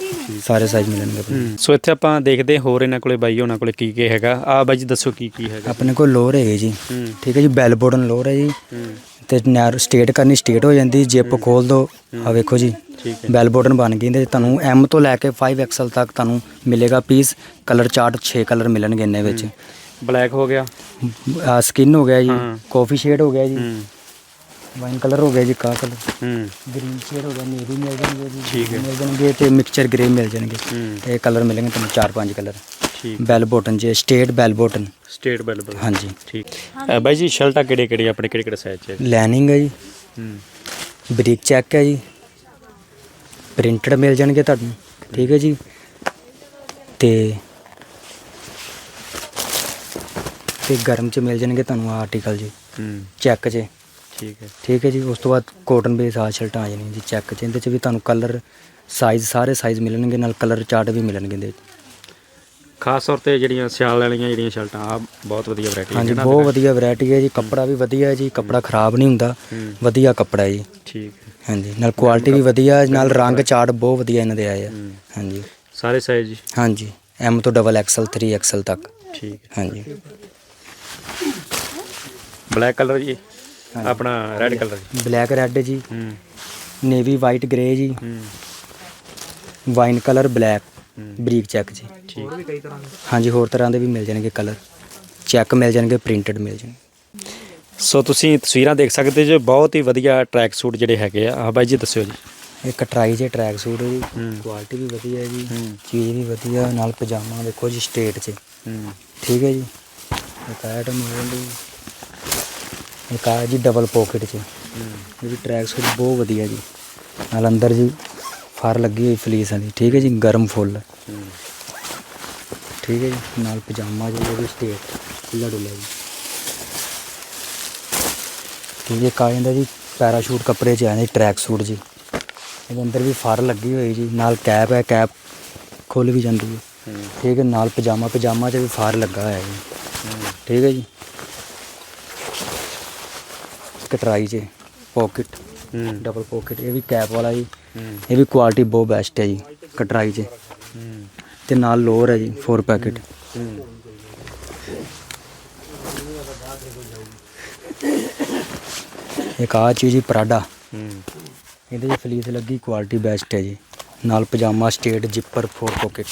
ਸਾਰੇ ਸਾਈਜ਼ ਮਿਲਣਗੇ ਆਪਣੇ। ਸੋ ਇੱਥੇ ਆਪਾਂ ਦੇਖਦੇ ਹਾਂ ਹੋਰ ਇਹਨਾਂ ਕੋਲੇ ਬਾਈ ਉਹਨਾਂ ਕੋਲੇ ਕੀ ਕੀ ਹੈਗਾ। ਆ ਬਾਈ ਜੀ ਦੱਸੋ ਕੀ ਕੀ ਹੈਗਾ। ਆਪਣੇ ਕੋਲ ਲੋਅਰ ਹੈਗੇ ਜੀ। ਹੂੰ। ਠੀਕ ਹੈ ਜੀ ਬੈਲ ਬਟਨ ਲੋਅਰ ਹੈ ਜੀ। ਹੂੰ। ਤੇ ਨੈਰ ਸਟੇਟ ਕਰਨੀ ਸਟੇਟ ਹੋ ਜਾਂਦੀ ਜਿਪ ਖੋਲ ਦੋ ਆ ਵੇਖੋ ਜੀ ਠੀਕ ਬੈਲ ਬਟਨ ਬਣ ਗਈ ਇਹਦੇ 'ਚ ਤੁਹਾਨੂੰ ਐਮ ਤੋਂ ਲੈ ਕੇ 5 ਐਕਸਲ ਤੱਕ ਤੁਹਾਨੂੰ ਮਿਲੇਗਾ ਪੀਸ ਕਲਰ ਚਾਰਟ 6 ਕਲਰ ਮਿਲਣਗੇ ਇਹਨੇ ਵਿੱਚ। ਬਲੈਕ ਹੋ ਗਿਆ। ਆ ਸਕਿਨ ਹੋ ਗਿਆ ਜੀ ਹਾਂ। ਕਾਫੀ ਸ਼ੇਡ ਹੋ ਗਿਆ ਜੀ। ਹੂੰ। ਵਾਈਨ ਕਲਰ ਹੋ ਗਿਆ ਜੀ ਕਾ ਕਲਰ ਹੂੰ। ਗ੍ਰੀਨ ਸ਼ੇਡ ਹੋ ਗਿਆ ਨੇਵੀ ਮਿਲ ਜਾਣਗੇ ਜੀ। ਠੀਕ ਹੈ। ਮਿਲ ਜਾਣਗੇ ਤੇ ਮਿਕਸਚਰ ਗ੍ਰੇ ਮਿਲ ਜਾਣਗੇ। ਹੂੰ। ਇਹ ਕਲਰ ਮਿਲਣਗੇ ਤੁਹਾਨੂੰ ਚਾਰ ਪੰਜ ਕਲਰ ਠੀਕ। ਬੈਲ ਬਟਨ ਜੇ straight bell bottom straight available ਹਾਂਜੀ। ਠੀਕ। ਅ, ਬਾਈ ਜੀ ਸ਼ਰਟਾਂ ਕਿਹੜੇ ਕਿਹੜੇ ਆਪਣੇ ਕਿਹੜੇ ਕਿਹੜੇ ਸਾਈਜ਼ 'ਚ ਹੈ? ਲੈਨਿੰਗ ਹੈ ਜੀ। ਹੂੰ। ਬਰੀਕ ਚੈੱਕ ਹੈ ਜੀ। ਪ੍ਰਿੰਟਡ ਮਿਲ ਜਾਣਗੇ ਤੁਹਾਨੂੰ। ਠੀਕ ਹੈ ਜੀ। ਤੇ ਤੇ ਗਰਮ ਚ ਮਿਲ ਜਾਣਗੇ ਤੁਹਾਨੂੰ ਆਰਟੀਕਲ ਜੀ। ਹੂੰ। ਚੈੱਕ 'ਚ ਠੀਕ ਹੈ। ਠੀਕ ਹੈ ਜੀ ਉਸ ਤੋਂ ਬਾਅਦ ਕਾਟਨ ਬੇਸ ਆ ਸ਼ਰਟਾਂ ਆ ਜਾਣੀਆਂ ਜੀ ਚੈੱਕ 'ਚ। ਇਹਦੇ 'ਚ ਵੀ ਤੁਹਾਨੂੰ ਕਲਰ ਸਾਈਜ਼ ਸਾਰੇ ਸਾਈਜ਼ ਮਿਲਣਗੇ ਨਾਲ ਕਲਰ ਚਾਰਟ ਵੀ ਮਿਲਣਗੇ ਇਹਦੇ 'ਚ। ਖਾਸ ਤੌਰ ਤੇ ਜਿਹੜੀਆਂ ਸਿਆਲ ਵਾਲੀਆਂ ਜਿਹੜੀਆਂ ਸ਼ਰਟਾਂ ਆ ਬਹੁਤ ਵਧੀਆ ਵੈਰਾਈਟੀ ਹਾਂਜੀ ਬਹੁਤ ਵਧੀਆ ਵੈਰਾਈਟੀ ਹੈ ਜੀ। ਕੱਪੜਾ ਵੀ ਵਧੀਆ ਹੈ ਜੀ ਕੱਪੜਾ ਖਰਾਬ ਨਹੀਂ ਹੁੰਦਾ। ਵਧੀਆ ਕੱਪੜਾ ਹੈ ਜੀ। ਠੀਕ ਹੈ। ਹਾਂਜੀ ਨਾਲ ਕੁਆਲਿਟੀ ਵੀ ਵਧੀਆ ਨਾਲ ਰੰਗ ਚਾਰਟ ਬਹੁਤ ਵਧੀਆ ਇਹਨਾਂ ਦੇ ਆਏ ਆ। ਹਾਂਜੀ। ਸਾਰੇ ਸਾਈਜ਼ ਜੀ। ਹਾਂਜੀ। ਐਮ ਤੋਂ ਡਬਲ ਐਕਸਲ 3 ਐਕਸਲ ਤੱਕ। ਠੀਕ ਹੈ। ਹਾਂਜੀ। ਬਲੈਕ ਕਲਰ ਜੀ ਆਪਣਾ ਰੈੱਡ ਕਲਰ ਜੀ। ਬਲੈਕ ਰੈੱਡ ਜੀ। ਹੂੰ। ਨੇਵੀ ਵਾਈਟ ਗ੍ਰੇ ਜੀ। ਹੂੰ। Wine colour black. ਬਰੀਕ ਚੈੱਕ ਜੀ। ਠੀਕ। ਹਾਂਜੀ ਹੋਰ ਤਰ੍ਹਾਂ ਦੇ ਵੀ ਮਿਲ ਜਾਣਗੇ ਕਲਰ ਚੈੱਕ ਮਿਲ ਜਾਣਗੇ ਪ੍ਰਿੰਟਡ ਮਿਲ ਜਾਣਗੇ। ਸੋ ਤੁਸੀਂ ਤਸਵੀਰਾਂ ਦੇਖ ਸਕਦੇ ਜੋ ਬਹੁਤ ਹੀ ਵਧੀਆ ਟਰੈਕ ਸੂਟ ਜਿਹੜੇ ਹੈਗੇ ਆ। ਆ ਬਾਈ ਜੀ ਦੱਸਿਓ ਜੀ। ਇਹ ਕਟਰਾਈ ਜੇ ਟਰੈਕ ਸੂਟ ਹੈ। ਜੀ। ਕੁਆਲਿਟੀ ਵੀ ਵਧੀਆ ਹੈ। ਜੀ। ਚੀਜ਼ ਵੀ ਵਧੀਆ ਨਾਲ ਪਜਾਮਾ ਦੇਖੋ ਜੀ ਸਟੇਟ 'ਚ ਠੀਕ ਹੈ ਜੀ। ਇੱਕ ਆਈਟਮ ਹੋ ਜਾਂਦੀ। ਇੱਕ ਆ ਜੀ ਡਬਲ ਪੋਕਟ 'ਚ। ਇਹ ਵੀ ਟਰੈਕ ਸੂਟ ਬਹੁਤ ਵਧੀਆ ਜੀ। ਨਾਲ ਅੰਦਰ ਜੀ ਫਰ ਲੱਗੀ ਹੋਈ ਫਲੀਸਾਂ ਦੀ ਠੀਕ ਹੈ ਜੀ ਗਰਮ ਫੁੱਲ। ਠੀਕ ਹੈ ਜੀ ਨਾਲ ਪਜਾਮਾ ਜੀ ਇਹ ਵੀ ਸਟੇਟ ਖੁੱਲਾ ਡੁੱਲਾ ਜੀ। ਠੀਕ ਹੈ ਆ ਜਾਂਦਾ ਜੀ ਪੈਰਾਸ਼ੂਟ ਕੱਪੜੇ 'ਚ ਆ ਜਾਂਦਾ ਟਰੈਕ ਸੂਟ ਜੀ। ਇਹਦੇ ਅੰਦਰ ਵੀ ਫਰ ਲੱਗੀ ਹੋਈ ਜੀ ਨਾਲ ਕੈਪ ਹੈ ਕੈਪ ਖੁੱਲ ਵੀ ਜਾਂਦੀ ਹੂੰ। ਠੀਕ ਹੈ ਨਾਲ ਪਜਾਮਾ ਪਜਾਮਾ 'ਚ ਵੀ ਫਾਰ ਲੱਗਾ ਹੋਇਆ ਜੀ। ਠੀਕ ਹੈ ਜੀ। ਕਟਰਾਈ 'ਚ ਪਾਕਟ ਹੂੰ। ਡਬਲ ਪਾਕਟ ਇਹ ਵੀ ਕੈਪ ਵਾਲਾ ਜੀ। ਹੂੰ। ਇਹ ਵੀ ਕੁਆਲਿਟੀ ਬਹੁਤ ਬੈਸਟ ਹੈ ਜੀ ਕਟਰਾਈ 'ਚ ਹੂੰ। ਤੇ ਨਾਲ ਲੋਅਰ ਹੈ ਜੀ 4 ਪੈਕਟ ਹੂੰ। ਇੱਕ ਆ ਚੀਜ਼ ਜੀ ਪਰਾਡਾ ਹੂੰ। ਇਹਦੇ 'ਚ ਫਲੀਸ ਲੱਗੀ ਕੁਆਲਿਟੀ ਬੈਸਟ ਹੈ ਜੀ। ਨਾਲ ਪਜਾਮਾ ਸਟੇਟ ਜਿੱਪਰ 4 ਪਾਕਟ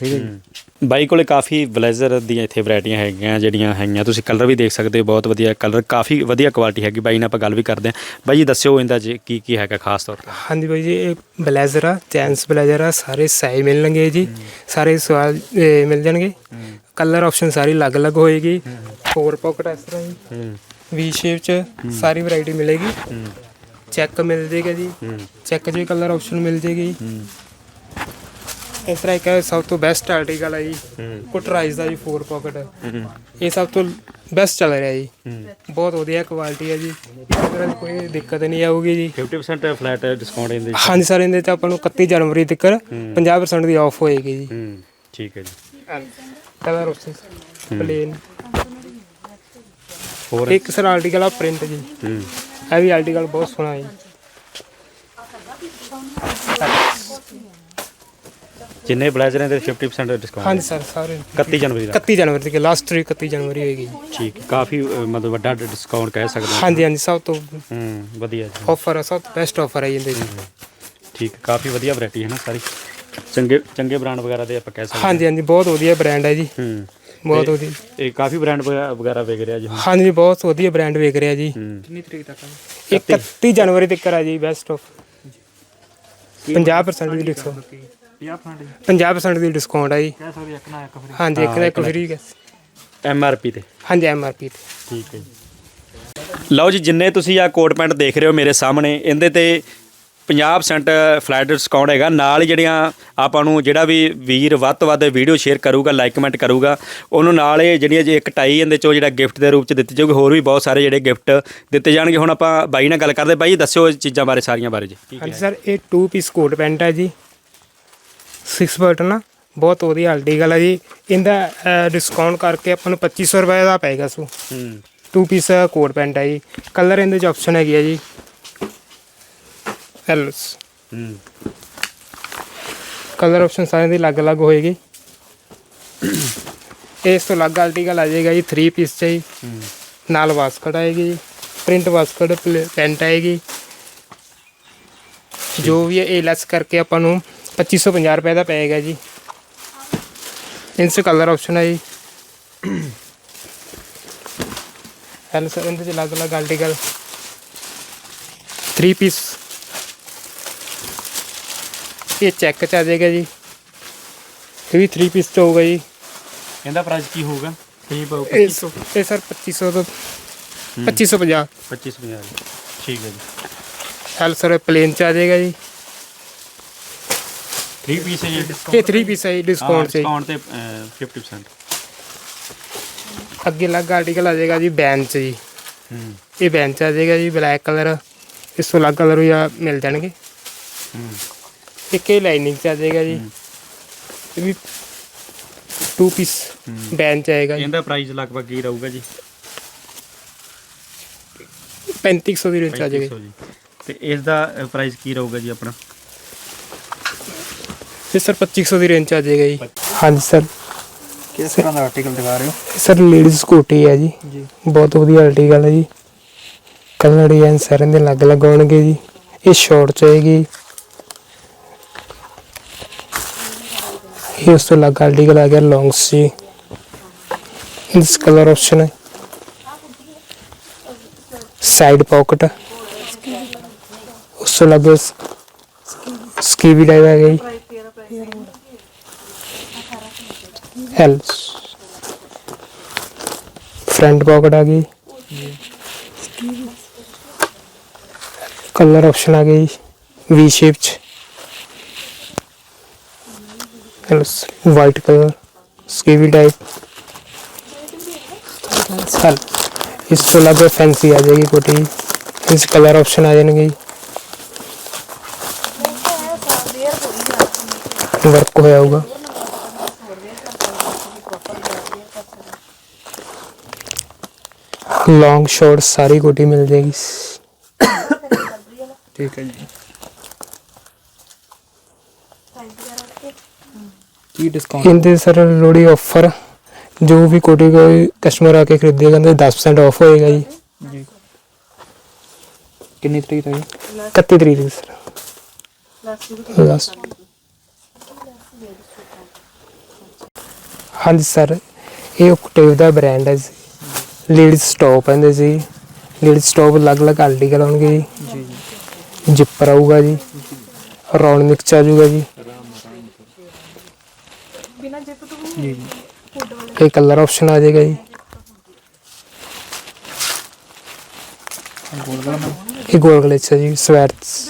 ਠੀਕ ਹੈ ਜੀ। ਬਾਈ ਕੋਲੇ ਕਾਫੀ ਬਲੇਜ਼ਰ ਦੀਆਂ ਇੱਥੇ ਵੈਰਾਈਟੀਆਂ ਹੈਗੀਆਂ ਜਿਹੜੀਆਂ ਹੈਗੀਆਂ। ਤੁਸੀਂ ਕਲਰ ਵੀ ਦੇਖ ਸਕਦੇ ਹੋ ਬਹੁਤ ਵਧੀਆ ਕਲਰ ਕਾਫੀ ਵਧੀਆ ਕੁਆਲਿਟੀ ਹੈਗੀ। ਬਾਈ ਨਾਲ ਆਪਾਂ ਗੱਲ ਵੀ ਕਰਦੇ ਹਾਂ। ਬਾਈ ਜੀ ਦੱਸਿਓ ਇਹਦਾ ਜੀ ਕੀ ਕੀ ਹੈਗਾ ਖਾਸ ਤੌਰ ਤੇ। ਹਾਂਜੀ ਬਾਈ ਜੀ ਇਹ ਬਲੇਜ਼ਰ ਆ ਜੈਂਟਸ ਬਲੇਜ਼ਰ ਆ ਸਾਰੇ ਸਾਈਜ਼ ਮਿਲਣਗੇ ਜੀ। ਸਾਰੇ ਸਵਾਲ ਮਿਲ ਜਾਣਗੇ। ਕਲਰ ਆਪਸ਼ਨ ਸਾਰੀ ਅਲੱਗ-ਅਲੱਗ ਹੋਏਗੀ। ਫੋਰ ਪਾਕਟ ਇਸ ਤਰ੍ਹਾਂ ਜੀ। ਵੀ ਸ਼ੇਪ ਚ ਸਾਰੀ ਵੈਰਾਈਟੀ ਮਿਲੇਗੀ। ਚੈੱਕ ਮਿਲ ਜੇਗਾ ਜੀ। ਚੈੱਕ ਜੀ ਕਲਰ ਆਪਸ਼ਨ ਮਿਲ ਜੇਗੀ। ਇਸ ਤਰ੍ਹਾਂ ਇੱਕ ਸਭ ਤੋਂ ਬੈਸਟ ਆਰਟੀਕਲ ਹੈ ਜੀ ਕੁਟਰਾਈਜ਼ ਦਾ ਜੀ ਫੋਰ ਪਾਕਟ ਹੂੰ। ਇਹ ਸਭ ਤੋਂ ਬੈਸਟ ਚੱਲ ਰਿਹਾ ਜੀ। ਬਹੁਤ ਵਧੀਆ ਕੁਆਲਿਟੀ ਹੈ ਜੀ। ਕੋਈ ਦਿੱਕਤ ਨਹੀਂ ਆਊਗੀ ਜੀ। 50% ਫਲੈਟ ਡਿਸਕਾਊਂਟ ਇਹਦੇ ਵਿੱਚ। ਹਾਂਜੀ ਸਰ ਇਹਦੇ ਤੇ ਆਪਾਂ ਨੂੰ 31 ਜਨਵਰੀ ਤੱਕ 50% ਦੀ ਆਫ ਹੋਏਗੀ ਜੀ। ਠੀਕ ਹੈ ਜੀ। ਕਲਰ ਆਪਸ਼ਨ ਪਲੇਨ ਹੋਰ? ਇੱਕ ਸਰ ਆਰਟੀਕਲ ਆ ਪ੍ਰਿੰਟ ਜੀ। ਇਹ ਵੀ ਆਰਟੀਕਲ ਬਹੁਤ ਸੋਹਣਾ ਹੈ ਜਿੰਨੇ ਬਲੇਜ਼ਰ ਇਹਦੇ 50% ਡਿਸਕਾਊਂਟ ਹਾਂਜੀ ਸਰ ਸਾਰੇ 31 ਜਨਵਰੀ ਦਾ? 31 ਜਨਵਰੀ ਤੱਕ ਲਾਸਟ ਤਰੀਕ 31 ਜਨਵਰੀ ਹੋਏਗੀ ਜੀ। ਠੀਕ ਹੈ। ਕਾਫੀ ਅ, ਮਤਲਬ ਵੱਡਾ ਡਿਸਕਾਊਂਟ ਕਹਿ ਸਕਦੇ ਹਾਂ। ਹਾਂਜੀ ਹਾਂਜੀ ਸਭ ਤੋਂ ਹੂੰ ਵਧੀਆ ਜੀ। ਆਫਰ ਹੈ ਸਭ ਤੋਂ ਬੈਸਟ ਆਫਰ ਹੈ ਜੀ ਇਹਦੇ 'ਚ। ਠੀਕ ਹੈ, ਕਾਫੀ ਵਧੀਆ ਵੈਰਾਈਟੀ ਹੈ ਨਾ ਸਾਰੀ। ਚੰਗੇ ਚੰਗੇ ਬ੍ਰਾਂਡ ਵਗੈਰਾ ਦੇ ਆਪਾਂ ਕਹਿ ਸਕਦੇ ਹਾਂਜੀ ਹਾਂਜੀ ਬਹੁਤ ਵਧੀਆ ਬ੍ਰਾਂਡ ਹੈ ਜੀ। ਹੂੰ ਬਹੁਤ ਤੇ ਵਧੀਆ। ਇਹ ਕਾਫੀ ਬ੍ਰਾਂਡ ਵਗੈਰਾ ਵੇਚ ਰਿਹਾ ਜੀ ਹੁਣ। ਹਾਂਜੀ ਜੀ, ਬਹੁਤ ਵਧੀਆ ਬ੍ਰਾਂਡ ਵੇਚ ਰਿਹਾ ਜੀ। ਹੂੰ। ਕਿੰਨੀ ਤਰੀਕ ਤੱਕ 31 ਜਨਵਰੀ ਤੱਕ ਹੈ ਜੀ ਬੈਸਟ ਆਫ 50% ਦੀ ਡਿਸਕਾਊਂਟ 50% ਦੀ ਡਿਸਕਾਊਂਟ ਹੈ ਜੀ। ਕਹਿ ਸਕਦੇ ਇੱਕ ਨਾ ਇੱਕ ਫਰੀ ਹਾਂਜੀ ਇੱਕ ਦਾ ਇੱਕ ਫ੍ਰੀ ਹੈ। ਐਮ ਆਰ ਪੀ ਤੇ। ਹਾਂਜੀ ਐਮ ਆਰ ਪੀ ਤੇ। ਠੀਕ ਹੈ ਜੀ। ਲਓ ਜੀ ਜਿੰਨੇ ਤੁਸੀਂ ਆ ਕੋਟ ਪੈਂਟ ਦੇਖ ਰਹੇ ਹੋ ਮੇਰੇ ਸਾਹਮਣੇ ਇਹਦੇ ਤੇ 50% ਫਲੈਟ ਡਿਸਕਾਊਂਟ ਹੈਗਾ। ਨਾਲ ਹੀ ਜਿਹੜੀਆਂ ਆਪਾਂ ਨੂੰ ਜਿਹੜਾ ਵੀ ਵੀਰ ਵੱਧ ਤੋਂ ਵੱਧ ਵੀਡੀਓ ਸ਼ੇਅਰ ਕਰੂਗਾ ਲਾਈਕ ਕਮੈਂਟ ਕਰੂਗਾ ਉਹਨੂੰ ਨਾਲ ਇਹ ਜਿਹੜੀਆਂ ਜੇ ਇੱਕ ਟਾਈ ਇਹਦੇ ਚੋਂ ਜਿਹੜਾ ਗਿਫਟ ਦੇ ਰੂਪ ਚ ਦਿੱਤੀ ਜਾਊਗੀ ਹੋਰ ਵੀ ਬਹੁਤ ਸਾਰੇ ਜਿਹੜੇ ਗਿਫਟ ਦਿੱਤੇ ਜਾਣਗੇ। ਹੁਣ ਆਪਾਂ ਬਾਈ ਨਾਲ ਗੱਲ ਕਰਦੇ ਬਾਈ ਦੱਸਿਓ ਇਹ ਚੀਜ਼ਾਂ ਬਾਰੇ ਸਾਰੀਆਂ ਬਾਰੇ ਜੀ। ਹਾਂਜੀ ਸਰ ਇਹ 2 ਪੀਸ ਕੋਟ ਪੈਂਟ ਹੈ ਜੀ। 6 ਬਟਨ ਆ ਬਹੁਤ ਵਧੀਆ ਆਰਟੀਕਲ ਹੈ ਜੀ। ਇਹਦਾ ਡਿਸਕਾਊਂਟ ਕਰਕੇ ਆਪਾਂ ਨੂੰ 2500 ਰੁਪਏ ਦਾ ਪਏਗਾ ਸੋ। ਹੂੰ। 2 ਪੀਸ ਕੋਟ ਪੈਂਟ ਹੈ ਜੀ। ਕਲਰ ਇਹਦੇ ਚ ਆਪਸ਼ਨ ਹੈਗੀ ਹੈ ਜੀ। ਐਲਸ ਹੂੰ। ਕਲਰ ਆਪਸ਼ਨ ਸਾਰਿਆਂ ਦੀ ਅਲੱਗ-ਅਲੱਗ ਹੋਏਗੀ। ਇਸ ਤੋਂ ਅਲੱਗ ਆਰਟੀਕਲ ਆ ਜਾਏਗਾ ਜੀ 3 ਪੀਸ ਚ ਜੀ। ਹੂੰ। ਨਾਲ ਵਾਸਕਟ ਆਏਗੀ ਜੀ। ਪ੍ਰਿੰਟ ਵਾਸਕਟ ਪੈਂਟ ਆਏਗੀ। ਜੋ ਵੀ ਇਹ ਲੈਸ ਕਰਕੇ ਆਪਾਂ ਨੂੰ 2550 ਰੁਪਏ ਦਾ ਪਏਗਾ ਜੀ। ਇੰਸ ਕਲਰ ਆਪਸ਼ਨ ਹੈ ਜੀ। ਹੈਲੋ ਸਰ ਇਹਦੇ ਚ ਅਲੱਗ-ਅਲੱਗ ਆਰਟੀਕਲ 3 ਪੀਸ ਇਹ ਚੈੱਕ ਚ ਆ ਜਾਏਗਾ ਜੀ। ਇਹ ਵੀ 3 ਪੀਸ ਚ ਹੋਊਗਾ ਜੀ। ਇਹਦਾ ਪ੍ਰਾਈਸ ਕੀ ਹੋਊਗਾ? ਕੀ ਇਹ ਸੋ- ਇਹ ਸਰ 2500 ਤੋਂ 2550 2550 ਠੀਕ ਹੈ ਜੀ। ਹੈਲ ਸਰ ਪਲੇਨ ਚ ਆ ਜਾਏਗਾ ਜੀ। 3 ਪੀਸ ਹੈ ਜੀ? ਇਹ 3 ਪੀਸ ਹੈ ਡਿਸਕਾਊਂਟ ਜੀ। ਡਿਸਕਾਊਂਟ ਤੇ ਅ, 50% ਅੱਗੇ ਅਲੱਗ ਆਰਟੀਕਲ ਆ ਜਾਏਗਾ ਜੀ ਬੈਂਚ ਜੀ। ਹੂੰ। ਇਹ ਬੈਂਚ ਆ ਜਾਏਗਾ ਜੀ ਬਲੈਕ ਕਲਰ ਇਸ ਤੋਂ ਅਲੱਗ ਕਲਰ ਵੀ ਆ ਮਿਲ ਜਾਣਗੇ। ਇੱਕ ਇਹ ਲਾਈਨਿੰਗ ਚ ਆ ਜਾਏਗਾ ਜੀ। ਇਹ ਵੀ ਟੂ ਪੀਸ ਬੈਂਚ ਆਏਗਾ ਜੀ। ਇਹਦਾ ਪ੍ਰਾਈਸ ਲਗਭਗ ਕੀ ਰਹੂਗਾ ਜੀ? 3500 ਦੀ ਰੇਂਜ ਆ ਜਾਏਗਾ 3500 ਜੀ। ਤੇ ਇਸ ਦਾ ਪ੍ਰਾਈਸ ਕੀ ਰਹੂਗਾ ਜੀ ਆਪਣਾ? ਇਹ ਸਰ 2500 ਦੀ ਰੇਂਜ ਚ ਆ ਜਾਏਗਾ ਜੀ। ਹਾਂਜੀ ਸਰ। ਕਿਸ ਤਰ੍ਹਾਂ ਦਾ ਆਰਟੀਕਲ ਦਿਖਾ ਰਹੇ ਹੋ? ਸਰ ਲੇਡੀਜ਼ ਸਕੂਟੀ ਹੈ ਜੀ। ਜੀ। ਬਹੁਤ ਵਧੀਆ ਆਰਟੀਕਲ ਹੈ ਜੀ। ਕਲਰ ਡਿਜ਼ਾਈਨ ਸਾਰਿਆਂ ਦੇ ਅਲੱਗ ਅਲੱਗ ਹੋਣਗੇ ਜੀ। ਇਹ ਸ਼ਾਰਟ ਚ ਆਏਗੀ ਇਹ ਉਸ ਤੋਂ ਅਲੱਗ ਆਰਟੀਕਲ ਆ ਗਿਆ ਲੌਂਗਸ ਜੀ। ਇਸ ਕਲਰ ਆਪਸ਼ਨ ਹੈ। ਸਾਈਡ ਪਾਕਟ ਉਸ ਤੋਂ ਅਲੱਗ ਸਕੀਵੀ ਡਾਈਵ ਆ ਗਿਆ एल्स फ्रंट पॉकेट आ गई कलर ऑप्शन आ गई V shape white colour skivvy type इस तो फैंसी आ जाएगी कोटी इस कलर ऑप्शन आ जाएगी ਵਰਕ ਹੋਇਆ ਹੋਊਗਾ। ਲੌਂਗ ਸ਼ਾਰਟ ਸਾਰੀ ਕੋਟੀ ਮਿਲ ਜਾਏਗੀ। ਠੀਕ ਹੈ ਜੀ। ਕੀ ਡਿਸਕਾਊਂਟ ਇਹਦੇ ਸਰ ਲੋੜੀ ਆਫਰ ਜੋ ਵੀ ਕੋਟੀ ਕੋਈ ਕਸਟਮਰ ਆ ਕੇ ਖਰੀਦੇਗਾ ਉਹਦੇ 10% ਆਫ ਹੋਏਗਾ ਜੀ। ਜੀ। ਕਿੰਨੀ ਤਰੀਕ ਹੈ 31 ਤਰੀਕ ਸਰ। ਲਾਸਟ ਹਾਂਜੀ ਸਰ, ਇਹ ਓਕਟੇਵ ਦਾ ਬ੍ਰਾਂਡ ਹੈ ਜੀ। ਲੇਡੀਜ਼ ਸਟਾਪ ਕਹਿੰਦੇ ਸੀ ਲੇਡੀਜ਼ ਸਟਾਪ ਅਲੱਗ-ਅਲੱਗ ਆਰਟੀਕਲ ਆਉਣਗੇ ਜੀ। ਜੀ ਜੀ ਜਿੱਪਰ ਆਊਗਾ ਜੀ। ਰਾਉਂਡ ਮਿਕਸ ਆ ਜਾਊਗਾ ਜੀ। ਜੀ ਜੀ ਇਹ ਕਲਰ ਆਪਸ਼ਨ ਆ ਜਾਏਗਾ ਜੀ। ਇਹ ਗੋਲ ਗਲੇ ਚ ਜੀ ਸਵੈਟਸ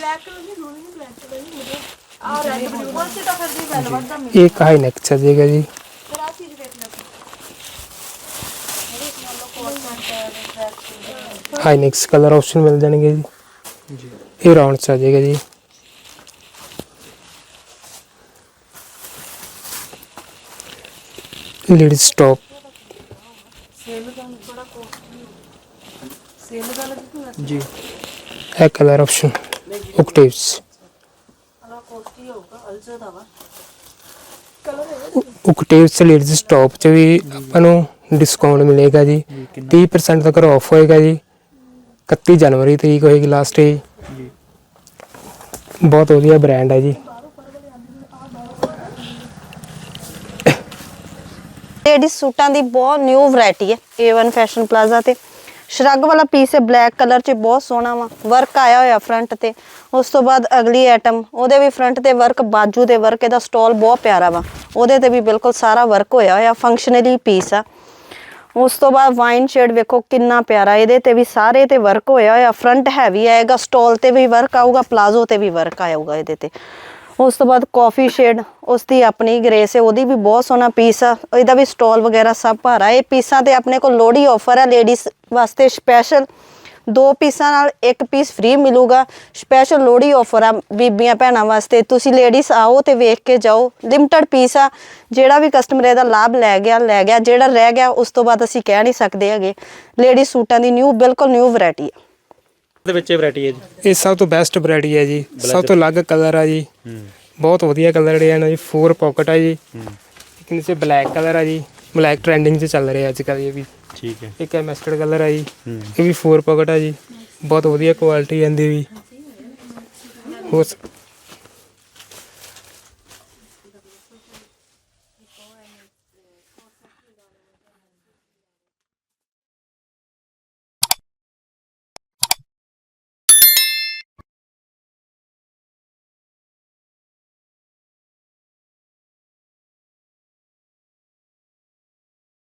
ਇਹ ਇੱਕ ਹਾਈ ਨੈਕ ਚ ਆ ਜਾਏਗਾ ਜੀ। ਹਾਈ ਨੈਕਸ ਕਲਰ ਆਪਸ਼ਨ ਮਿਲ ਜਾਣਗੇ ਜੀ। ਜੀ। ਇਹ ਰਾਉਂਡ ਚ ਆ ਜਾਏਗਾ ਜੀ। Ladies top. ਜੀ ਹੈ ਕਲਰ ਆਪਸ਼ਨ ਓਕਟੇਵਸ ਓਕਟੇਵਸ ਲੇਡੀਜ਼ ਟੌਪ ਚ ਵੀ ਆਪਾਂ ਨੂੰ ਡਿਸਕਾਊਂਟ ਮਿਲੇਗਾ ਜੀ। ਜੀ ਕਿੰਨਾ? 30% ਤੱਕ ਆਫ ਹੋਏਗਾ ਜੀ। 31 ਜਨਵਰੀ ਤਰੀਕ ਹੋਏਗੀ ਲਾਸਟ ਡੇ ਜੀ। ਬਹੁਤ ਵਧੀਆ ਬ੍ਰਾਂਡ ਹੈ ਜੀ। ਲੇਡੀਜ਼ ਸੂਟਾਂ ਦੀ ਬਹੁਤ ਨਿਊ ਵੈਰਾਈਟੀ ਹੈ A1 ਫੈਸ਼ਨ ਪਲਾਜ਼ਾ ਤੇ। ਸ਼ਰਗ ਵਾਲਾ ਪੀਸ ਹੈ ਬਲੈਕ ਕਲਰ 'ਚ ਬਹੁਤ ਸੋਹਣਾ ਵਾ। ਵਰਕ ਆਇਆ ਹੋਇਆ ਫਰੰਟ ਤੇ। ਉਸ ਤੋਂ ਬਾਅਦ ਅਗਲੀ ਆਈਟਮ ਉਹਦੇ ਵੀ ਫਰੰਟ ਤੇ ਵਰਕ ਬਾਜੂ ਤੇ ਵਰਕ ਇਹਦਾ ਸਟਾਲ ਬਹੁਤ ਪਿਆਰਾ ਵਾ। ਉਹਦੇ ਤੇ ਵੀ ਬਿਲਕੁਲ ਸਾਰਾ ਵਰਕ ਹੋਇਆ ਹੋਇਆ ਫੰਕਸ਼ਨਲੀ ਪੀਸ ਆ। ਉਸ ਤੋਂ ਬਾਅਦ ਵਾਈਨ ਸ਼ੇਡ ਵੇਖੋ ਕਿੰਨਾ ਪਿਆਰਾ, ਇਹਦੇ ਤੇ ਵੀ ਸਾਰੇ ਤੇ ਵਰਕ ਹੋਇਆ ਹੋਇਆ ਫਰੰਟ ਹੈਵੀ ਆਏਗਾ ਸਟਾਲ ਤੇ ਵੀ ਵਰਕ ਆਊਗਾ ਪਲਾਜ਼ੋ ਤੇ ਵੀ ਵਰਕ ਆਊਗਾ ਇਹਦੇ ਤੇ। ਉਸ ਤੋਂ ਬਾਅਦ ਕਾਫੀ ਸ਼ੇਡ ਉਸ ਦੀ ਆਪਣੀ ਗ੍ਰੇਸ ਹੈ, ਉਹਦੀ ਵੀ ਬਹੁਤ ਸੋਹਣਾ ਪੀਸ ਆ, ਇਹਦਾ ਵੀ ਸਟਾਲ ਵਗੈਰਾ ਸਭ ਭਾਰਾ ਇਹ ਪੀਸਾਂ ਤੇ ਆਪਣੇ ਕੋਲ ਲੋਹੜੀ ਆਫਰ ਆ ਲੇਡੀਜ਼ ਵਾਸਤੇ ਸਪੈਸ਼ਲ ਦੋ ਪੀਸਾਂ ਨਾਲ ਇੱਕ ਪੀਸ ਫ੍ਰੀ ਮਿਲੂਗਾ। ਸਪੈਸ਼ਲ ਲੋਹੜੀ ਆਫਰ ਆ ਬੀਬੀਆਂ ਭੈਣਾਂ ਵਾਸਤੇ। ਤੁਸੀਂ ਲੇਡੀਜ਼ ਆਓ ਤੇ ਵੇਖ ਕੇ ਜਾਓ। ਲਿਮਟਡ ਪੀਸ ਆ। ਜਿਹੜਾ ਵੀ ਕਸਟਮਰ ਇਹਦਾ ਲਾਭ ਲੈ ਗਿਆ ਲੈ ਗਿਆ। ਜਿਹੜਾ ਰਹਿ ਗਿਆ ਉਸ ਤੋਂ ਬਾਅਦ ਅਸੀਂ ਕਹਿ ਨਹੀਂ ਸਕਦੇ ਹੈਗੇ। ਲੇਡੀ ਸੂਟਾਂ ਦੀ ਨਿਊ ਬਿਲਕੁਲ ਨਿਊ ਵੈਰਾਈਟੀ ਹੈ ਦੇ ਵਿੱਚ ਵੈਰਾਈਟੀ ਹੈ ਜੀ? ਇਹ ਸਭ ਤੋਂ ਬੈਸਟ ਵੈਰਾਈਟੀ ਹੈ ਜੀ। ਸਭ ਤੋਂ ਅਲੱਗ ਕਲਰ ਆ ਜੀ। ਹੂੰ। ਬਹੁਤ ਵਧੀਆ ਕਲਰ ਡਿਜ਼ਾਈਨ ਹੈ ਜੀ। ਫੋਰ ਪਾਕਟ ਹੈ ਜੀ। ਇੱਕ ਨੀਚੇ ਬਲੈਕ ਕਲਰ ਹੈ ਜੀ। ਬਲੈਕ ਟ੍ਰੈਂਡਿੰਗ 'ਚ ਚੱਲ ਰਿਹਾ ਅੱਜ ਕੱਲ੍ਹ ਇਹ ਵੀ। ਠੀਕ ਹੈ। ਇੱਕ ਹੈ ਮਸਟਰਡ ਕਲਰ ਹੈ ਜੀ ਹੂੰ। ਇਹ ਵੀ ਫੋਰ ਪਾਕਟ ਹੈ ਜੀ। ਬਹੁਤ ਵਧੀਆ ਕੁਆਲਿਟੀ ਆਂਦੀ ਵੀ। ਹੋਰ